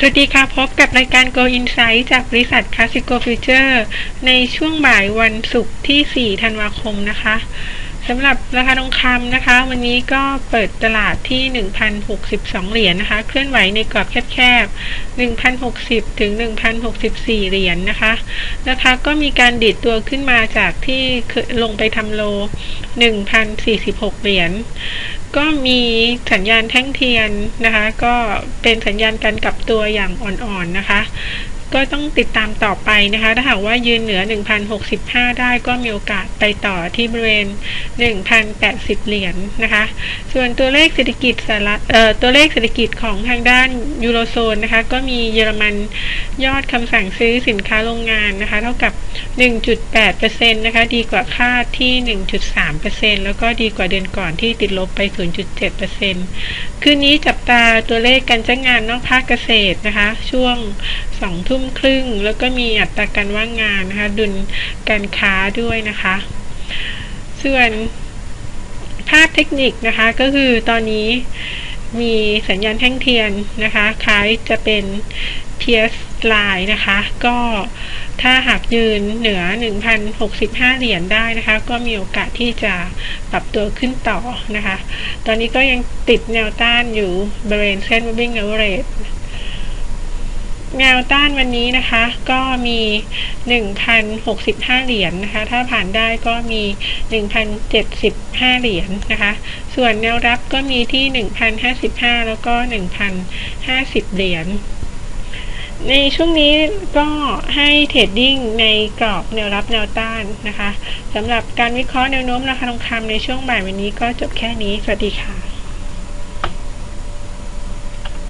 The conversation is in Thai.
สวัสดีค่ะ พบกับรายการ Go Insight จากบริษัท Classico Future ในช่วงบ่ายวันศุกร์ที่ 4 ธันวาคมนะคะสำหรับราคาทองคำนะคะ วันนี้ก็เปิดตลาดที่ 1,062 เหรียญนนะคะ เคลื่อนไหวในกรอบแคบๆ 1,060 ถึง 1,064 เหรียญนนะคะ ราคาก็มีการดิดตัวขึ้นมาจากที่ลงไปทำโล 1,046 เหรียญ ก็มีสัญญาณแท่งเทียนนะคะ ก็เป็นสัญญาณการกลับตัวอย่างอ่อนๆนะคะ ก็ต้องติดตามต่อไปนะคะ ถ้าหากว่ายืนเหนือ 1,065 ได้ก็มีโอกาสไปต่อที่บริเวณ 1,080 เหรียญนนะคะ ส่วนตัวเลขเศรษฐกิจสหรัฐเอ่อตัวเลขเศรษฐกิจของทางด้านยูโรโซนนะคะ ก็มีเยอรมัน ยอดคำสั่งซื้อสินค้าโรงงานนะคะ เท่ากับ 1.8%นะคะ ดีกว่าคาดที่ 1.3%แล้วก็ดีกว่าเดือนก่อนที่ติดลบไป 0.7%คืนนี้จับตาตัวเลขการจ้างงานนอกภาคเกษตรนะคะ ช่วง 2 ทุ่มครึ่ง แล้วก็มีอัตราการว่างงานนะคะ ดุลการค้าด้วยนะคะ ส่วนภาพเทคนิคนะคะก็คือตอนนี้ มีสัญญาณแท่งเทียนนะคะคล้ายจะเป็น PS line นะคะ ก็ถ้าหากยืนเหนือ 1,065 เหรียญได้นะคะ ก็มีโอกาสที่จะปรับตัวขึ้นต่อนะคะ ตอนนี้ก็ยังติดแนวต้านอยู่บริเวณเส้น moving average แนวต้านวันนี้นะคะ ก็มี 1,065 เหรียญนนะคะ ถ้าผ่านได้ก็มี 1,075 เหรียญนนะคะ ส่วนแนวรับก็มีที่ 1,055 แล้วก็ 1,050 เหรียญในช่วงนี้ก็ให้เทรดดิ้งในกรอบแนวรับแนวต้านนะคะสำหรับการวิเคราะห์แนวโน้มราคาทองคำในช่วงบ่ายวันนี้ก็จบแค่นี้ สวัสดีค่ะ